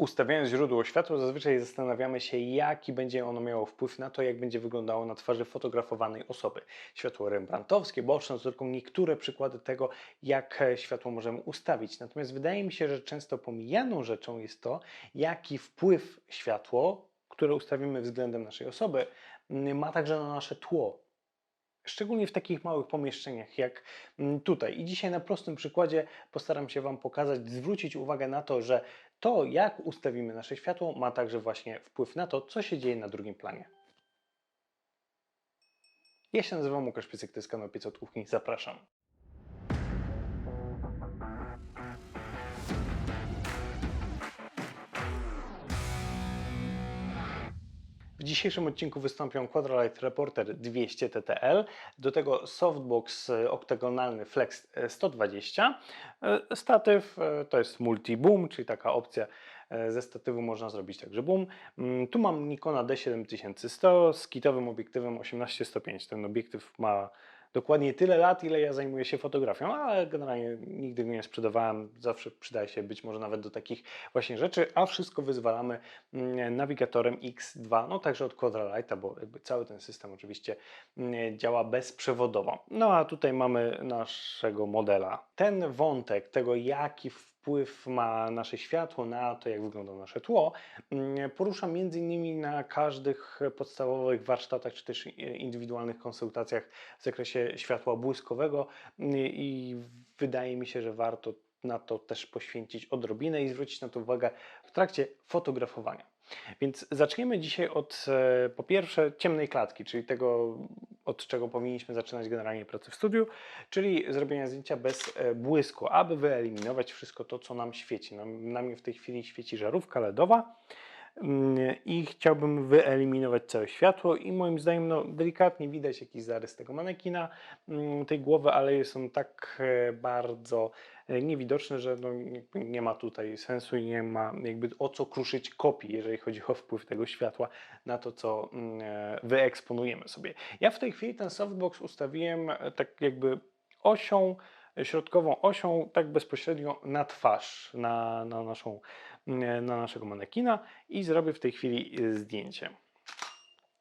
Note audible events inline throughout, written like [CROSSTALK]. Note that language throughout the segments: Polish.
Ustawiając źródło światła, zazwyczaj zastanawiamy się, jaki będzie ono miało wpływ na to, jak będzie wyglądało na twarzy fotografowanej osoby. Światło rembrandtowskie, boczne, to tylko niektóre przykłady tego, jak e, światło możemy ustawić. Natomiast wydaje mi się, że często pomijaną rzeczą jest to, jaki wpływ światło, które ustawimy względem naszej osoby, ma także na nasze tło. Szczególnie w takich małych pomieszczeniach jak mm, tutaj. I dzisiaj na prostym przykładzie postaram się Wam pokazać, zwrócić uwagę na to, że to, jak ustawimy nasze światło, ma także właśnie wpływ na to, co się dzieje na drugim planie. Ja się nazywam Łukasz Piecyk, to jest kanał Piec od Kuchni. Zapraszam. Dzisiejszym odcinku wystąpią Quadralight Reporter 200 TTL, do tego softbox e, oktagonalny Flex e, 120, e, statyw e, to jest multi-boom, czyli taka opcja ze statywu można zrobić także boom. Mm, Tu mam Nikona D7100 z kitowym obiektywem 18-105. Ten obiektyw ma dokładnie tyle lat, ile ja zajmuję się fotografią, ale generalnie nigdy go nie sprzedawałem. Zawsze przydaje się być może nawet do takich właśnie rzeczy, a wszystko wyzwalamy mm, nawigatorem X2, no także od Quadralighta, bo jakby cały ten system oczywiście mm, działa bezprzewodowo. No a tutaj mamy naszego modela. Ten wątek tego, jaki wpływ ma nasze światło na to, jak wygląda nasze tło, mm, porusza między innymi na każdych podstawowych warsztatach czy też e, indywidualnych konsultacjach w zakresie światła błyskowego mm, i wydaje mi się, że warto na to też poświęcić odrobinę i zwrócić na to uwagę w trakcie fotografowania. Więc zaczniemy dzisiaj od e, po pierwsze ciemnej klatki, czyli tego, od czego powinniśmy zaczynać generalnie pracę w studiu, czyli zrobienia zdjęcia bez e, błysku, aby wyeliminować wszystko to, co nam świeci. Na mnie w tej chwili świeci żarówka LEDowa i chciałbym wyeliminować całe światło i moim zdaniem no, delikatnie widać jakiś zarys tego manekina, mm, tej głowy, ale jest on tak e, bardzo e, niewidoczny, że no, nie ma tutaj sensu i nie ma jakby o co kruszyć kopii, jeżeli chodzi o wpływ tego światła na to, co mm, e, wyeksponujemy sobie. Ja w tej chwili ten softbox ustawiłem tak jakby osią, środkową osią, tak bezpośrednio na twarz, na, na, naszą, mm, na naszego manekina i zrobię w tej chwili e, zdjęcie.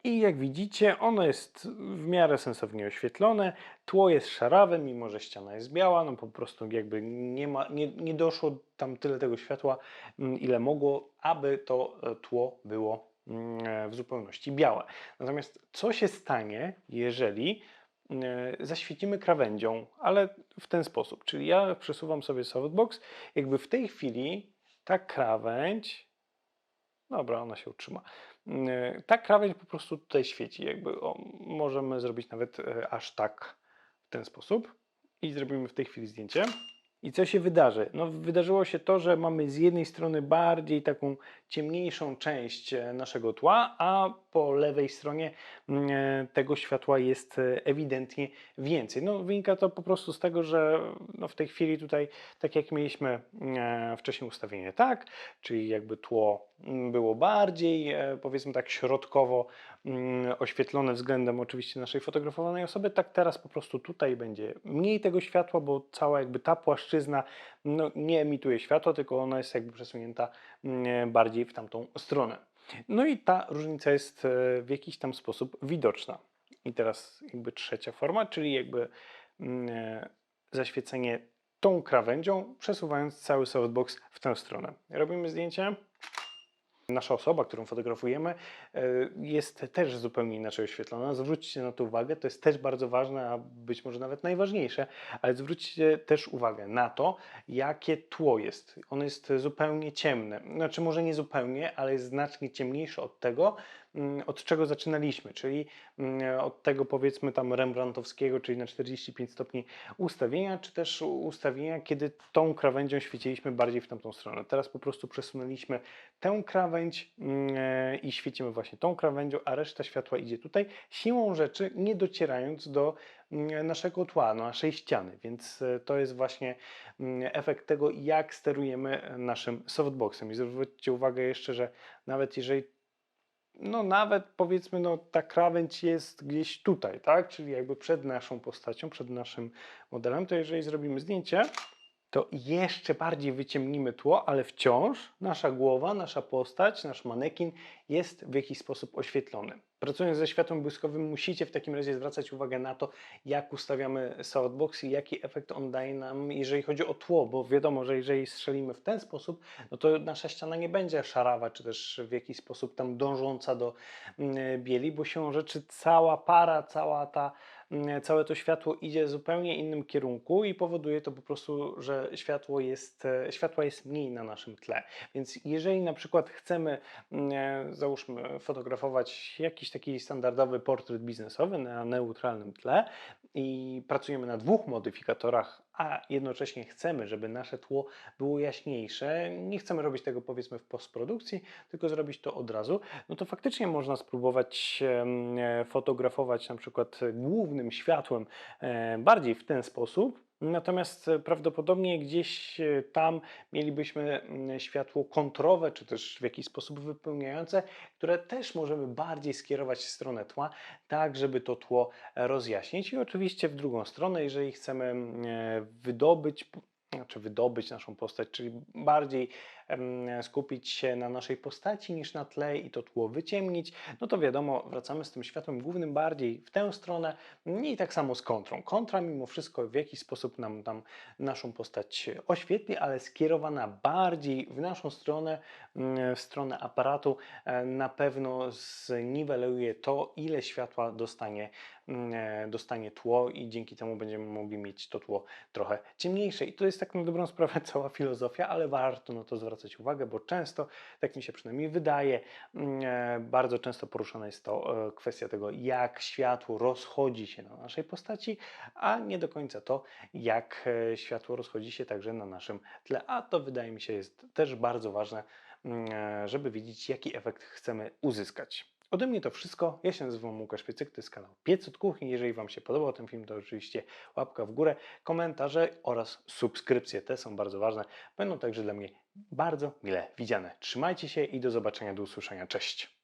I jak widzicie, ono jest w miarę sensownie oświetlone. Tło jest szarawe, mimo że ściana jest biała. No po prostu jakby nie, ma, nie, nie doszło tam tyle tego światła, mm, ile mogło, aby to e, tło było mm, e, w zupełności białe. Natomiast co się stanie, jeżeli e, zaświecimy krawędzią, ale w ten sposób. Czyli ja przesuwam sobie softbox, jakby w tej chwili ta krawędź, dobra, ona się utrzyma, Mm, ta krawędź po prostu tutaj świeci. Jakby o, możemy zrobić nawet e, aż tak w ten sposób. I zrobimy w tej chwili zdjęcie. I co się wydarzy? No, wydarzyło się to, że mamy z jednej strony bardziej taką ciemniejszą część e, naszego tła, a po lewej stronie mm, e, tego światła jest e, ewidentnie więcej. No, wynika to po prostu z tego, że no, w tej chwili tutaj, tak jak mieliśmy e, wcześniej ustawienie tak, czyli jakby tło mm, było bardziej, powiedzmy tak środkowo mm, oświetlone względem oczywiście naszej fotografowanej osoby, tak teraz po prostu tutaj będzie mniej tego światła, bo cała jakby ta płaszczyzna no, nie emituje światła, tylko ona jest jakby przesunięta mm, bardziej w tamtą stronę. No i ta różnica jest e, w jakiś tam sposób widoczna. I teraz jakby trzecia forma, czyli jakby mm, e, zaświecenie tą krawędzią, przesuwając cały softbox w tę stronę. Robimy zdjęcie. Nasza osoba, którą fotografujemy, e, jest też zupełnie inaczej oświetlona. Zwróćcie na to uwagę, to jest też bardzo ważne, a być może nawet najważniejsze, ale zwróćcie też uwagę na to, jakie tło jest. Ono jest zupełnie ciemne. Znaczy, może nie zupełnie, ale jest znacznie ciemniejsze od tego, od czego zaczynaliśmy, czyli mm, od tego powiedzmy tam rembrandtowskiego, czyli na 45 stopni ustawienia, czy też ustawienia, kiedy tą krawędzią świeciliśmy bardziej w tamtą stronę. Teraz po prostu przesunęliśmy tę krawędź mm, e, i świecimy właśnie tą krawędzią, a reszta światła idzie tutaj, siłą rzeczy nie docierając do mm, naszego tła, naszej ściany, więc e, to jest właśnie mm, efekt tego, jak sterujemy e, naszym softboxem. I zwróćcie uwagę jeszcze, że nawet jeżeli no nawet powiedzmy, no ta krawędź jest gdzieś tutaj, tak? Czyli jakby przed naszą postacią, przed naszym modelem, to jeżeli zrobimy zdjęcie, to jeszcze bardziej wyciemnimy tło, ale wciąż nasza głowa, nasza postać, nasz manekin jest w jakiś sposób oświetlony. Pracując ze światłem błyskowym, musicie w takim razie zwracać uwagę na to, jak ustawiamy softbox i jaki efekt on daje nam, jeżeli chodzi o tło, bo wiadomo, że jeżeli strzelimy w ten sposób, no to nasza ściana nie będzie szarawa, czy też w jakiś sposób tam dążąca do mm, bieli, bo się rzeczy cała para, cała ta całe to światło idzie w zupełnie innym kierunku i powoduje to po prostu, że światło jest, e, światła jest mniej na naszym tle. Więc jeżeli na przykład chcemy, e, załóżmy, fotografować jakiś taki standardowy portret biznesowy na neutralnym tle i pracujemy na dwóch modyfikatorach, a jednocześnie chcemy, żeby nasze tło było jaśniejsze, nie chcemy robić tego powiedzmy w postprodukcji, tylko zrobić to od razu, no to faktycznie można spróbować e, fotografować na przykład głównym światłem e, bardziej w ten sposób. Natomiast e, prawdopodobnie gdzieś e, tam mielibyśmy mm, światło kontrowe, czy też w jakiś sposób wypełniające, które też możemy bardziej skierować w stronę tła, tak żeby to tło rozjaśnić. I oczywiście w drugą stronę, jeżeli chcemy mm, e, wydobyć, znaczy wydobyć naszą postać, czyli bardziej skupić się na naszej postaci niż na tle i to tło wyciemnić, no to wiadomo, wracamy z tym światłem głównym bardziej w tę stronę i tak samo z kontrą. Kontra mimo wszystko w jakiś sposób nam tam naszą postać oświetli, ale skierowana bardziej w naszą stronę, mm, w stronę aparatu, e, na pewno zniweluje to, ile światła dostanie, mm, e, dostanie tło i dzięki temu będziemy mogli mieć to tło trochę ciemniejsze. I to jest tak na dobrą sprawę [LAUGHS] cała filozofia, ale warto na to zwracać uwagę, bo często, tak mi się przynajmniej wydaje, mm, e, bardzo często poruszana jest to e, kwestia tego, jak światło rozchodzi się na naszej postaci, a nie do końca to, jak e, światło rozchodzi się także na naszym tle. A to wydaje mi się jest też bardzo ważne, mm, żeby wiedzieć, jaki efekt chcemy uzyskać. Ode mnie to wszystko. Ja się nazywam Łukasz Piecyk, to jest kanał Piec od Kuchni. Jeżeli Wam się podobał ten film, to oczywiście łapka w górę, komentarze oraz subskrypcje. Te są bardzo ważne. Będą także dla mnie bardzo mile widziane. Trzymajcie się i do zobaczenia, do usłyszenia. Cześć!